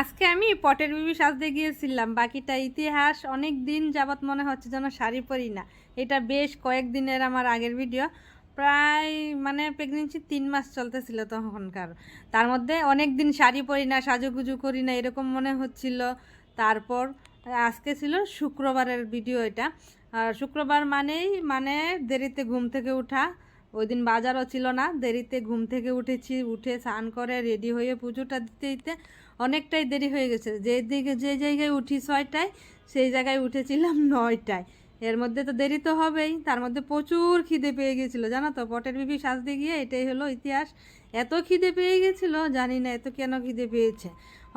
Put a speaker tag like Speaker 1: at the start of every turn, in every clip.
Speaker 1: আজকে আমি পটের বিবি সাজতে গিয়েছিলাম। বাকিটা ইতিহাস অনেক দিন যাবৎ মনে হচ্ছে যেন শাড়ি পরি না। এটা বেশ কয়েকদিনের আমার আগের ভিডিও। প্রায় মানে প্রেগনেন্সি তিন মাস চলতেছিল তখনকার। তার মধ্যে অনেক দিন শাড়ি পরি না, সাজুগুজু করি না, এরকম মনে হচ্ছিল। তারপর আজকে ছিল শুক্রবারের ভিডিও এটা। আর শুক্রবার মানেই মানে দেরিতে ঘুম থেকে ওঠা ওই দিন বাজারও ছিল না, দেরিতে ঘুম থেকে উঠেছি, উঠে স্নান করে রেডি হয়ে পুজোটা দিতে দিতে অনেকটাই দেরি হয়ে গেছে। যে দিকে যে জায়গায় উঠি ছয়টায়, সেই জায়গায় উঠেছিলাম নয়টায়। এর মধ্যে তো দেরি তো হবেই, তার মধ্যে প্রচুর খিদে পেয়ে গেছিল, জানো তো? পটের বিবি সাজতে গিয়ে এটাই হলো ইতিহাস। এত খিদে পেয়ে গেছিল, জানি না এত কেন খিদে পেয়েছে।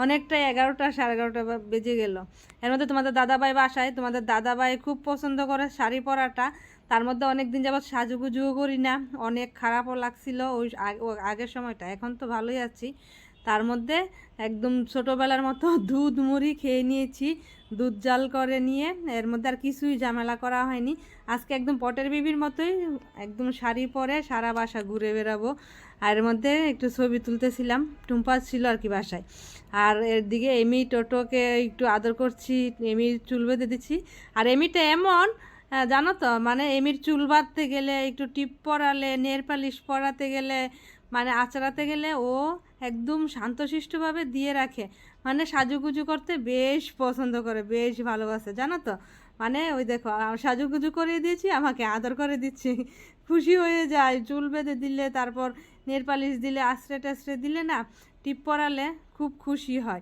Speaker 1: অনেকটাই এগারোটা, সাড়ে এগারোটা বেজে গেল। এর মধ্যে তোমাদের দাদাভাই বাসায়, তোমাদের দাদাভাই খুব পছন্দ করে শাড়ি পরাটা। তার মধ্যে অনেক দিন যাবৎ সাজুগুজুও করি না, অনেক খারাপও লাগছিল ওই আগের সময়টা, এখন তো ভালোই আছি। তার মধ্যে একদম ছোটোবেলার মতো দুধ মুড়ি খেয়ে নিয়েছি, দুধ জাল করে নিয়ে। এর মধ্যে আর কিছুই ঝামেলা করা হয়নি। আজকে একদম পটের বিবির মতোই একদম শাড়ি পরে সারা বাসা ঘুরে বেড়াবো। আর এর মধ্যে একটু ছবি তুলতেছিলাম, টুম্পা ছিল আর কি বাসায়। আর এর দিকে এমি টোটোকে একটু আদর করছি এমির চুল বেঁধে দিচ্ছি। আর এমিটা এমন জানো তো মানে এমির চুল বাঁধতে গেলে, একটু টিপ পরালে, নেল পালিশ পরাতে গেলে মানে আচড়াতে গেলে ও একদম শান্তশিষ্টভাবে দিয়ে রাখে। মানে সাজুগুজু করতে বেশ পছন্দ করে, বেশ ভালোবাসে, জানো তো? মানে ওই দেখো সাজুগুজু করে দিয়েছি, আমাকে আদর করে দিচ্ছি। খুশি হয়ে যায়, চুল বেঁধে দিলে, তারপর নেল পালিশ দিলে আশ্রে টাশ্রে দিলে না, টিপ পরালে খুব খুশি হয়।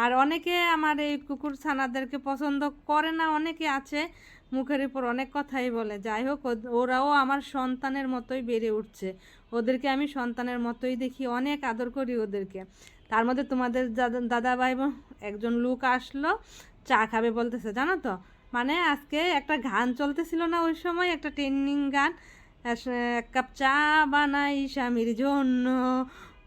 Speaker 1: আর অনেকে আমার এই কুকুর ছানাদেরকে পছন্দ করে না, অনেকে আছে মুখের উপর অনেক কথাই বলে। যাই হোক ওরাও আমার সন্তানের মতোই বেড়ে উঠছে। ওদেরকে আমি সন্তানের মতোই দেখি, অনেক আদর করি ওদেরকে। তার মধ্যে তোমাদের দাদা- ভাই একজন লোক আসলো, চা খাবে বলতেছে, জানো তো? মানে আজকে একটা গান চলতেছিল না ওই সময়, একটা ট্রেন্ডিং গান। এক কাপ চা বানাই স্বামীর জন্য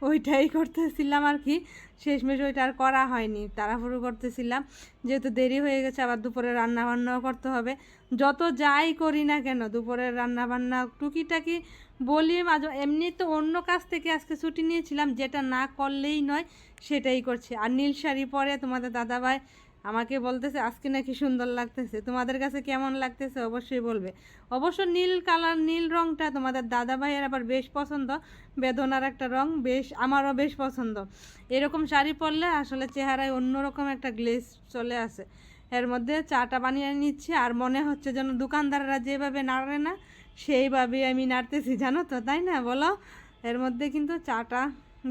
Speaker 1: ওইটাই করতেছিলাম আর কি। শেষমেশ ওইটা আর করা হয়নি। তাড়াহুড়ো করতেছিলাম। যেহেতু দেরি হয়ে গেছে, আবার দুপুরে রান্না বান্নাও করতে হবে। যত যাই করি না কেন, দুপুরের রান্না বান্না টুকিটাকি বলি মাঝে, এমনি তো অন্য কাজ থেকে আজকে ছুটি নিয়েছিলাম, যেটা না করলেই নয়, সেটাই করছি। আর নীল শাড়ি পরে তোমাদের দাদাভাই আমাকে বলতেছে, আজকে নাকি সুন্দর লাগতেছে। তোমাদের কাছে কেমন লাগতেছে অবশ্যই বলবে। অবশ্য নীল কালার, নীল রংটা তোমাদের দাদা ভাইয়ের আবার বেশ পছন্দ। বেদনার একটা রং, বেশ, আমারও বেশ পছন্দ। এরকম শাড়ি পরলে আসলে চেহারায় অন্যরকম একটা গ্লেজ চলে আসে। এর মধ্যে চাটা বানিয়ে নিচ্ছি, আর মনে হচ্ছে যেন দোকানদাররা যেভাবে নাড়ে না, সেইভাবেই আমি নাড়তেছি, জানো তো, তাই না? বলো? এর মধ্যে কিন্তু চাটা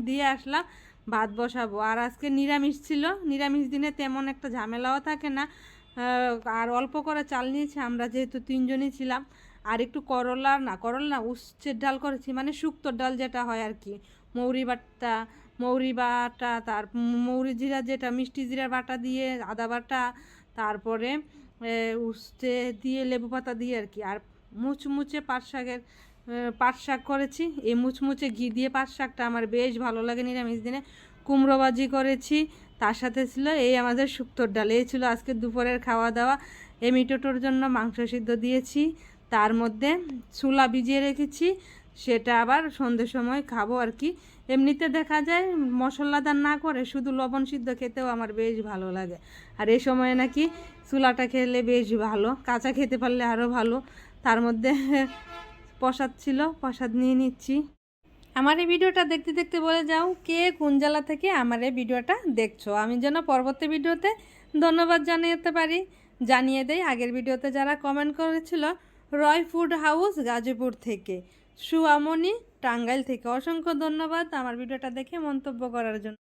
Speaker 1: দিয়ে আসলাম। ভাত বসাবো। আর আজকে নিরামিষ ছিল। নিরামিষ দিনে তেমন একটা ঝামেলাও থাকে না। আর অল্প করে চাল নিয়েছি। আমরা যেহেতু তিনজনই ছিলাম। আর একটু করলা না করলা না, উচ্ছের ডাল করেছি। মানে শুক্তোর ডাল যেটা হয় আর কি। মৌরি বাটা মৌরি বাটা, তার মৌরি জিরা যেটা, মিষ্টি জিরার বাটা দিয়ে, আদা বাটা, তারপরে উচ্ছে দিয়ে, লেবু পাতা দিয়ে আর কি। আর মুচমুচে পাট শাকের পাট শাক করেছি। এই মুচমুচে ঘি দিয়ে পাট শাকটা আমার বেশ ভালো লাগে, নিরামিষ দিনে। কুমড়ো ভাজি করেছি, তার সাথে ছিল এই আমাদের শুক্তোর ডাল। এই ছিল আজকে দুপুরের খাওয়া দাওয়া। এই মিটোটোর জন্য মাংস সিদ্ধ দিয়েছি। তার মধ্যে চুলা ভিজিয়ে রেখেছি। সেটা আবার সন্ধ্যের সময় খাব আর কি। এমনিতে দেখা যায় মশলাদার না করে শুধু লবণ সিদ্ধ খেতেও আমার বেশ ভালো লাগে। আর এই সময়ে নাকি চুলাটা খেলে বেশ ভালো, কাঁচা খেতে পারলে আরও ভালো। তার মধ্যে প্রসাদ ছিল, প্রসাদ নিয়ে নিচ্ছি। আমার এই ভিডিওটা দেখতে দেখতে বলে যাও, কে কোন জেলা থেকে আমার এই ভিডিওটা দেখছ? আমি যেন পরবর্তী ভিডিওতে ধন্যবাদ জানাতে পারি। জানিয়ে দেই, আগের ভিডিওতে যারা কমেন্ট করেছিল, রয় ফুড হাউস গাজীপুর থেকে। সুয়ামনি টাঙ্গাইল থেকে অসংখ্য ধন্যবাদ আমার ভিডিওটা দেখে মন্তব্য করার জন্য।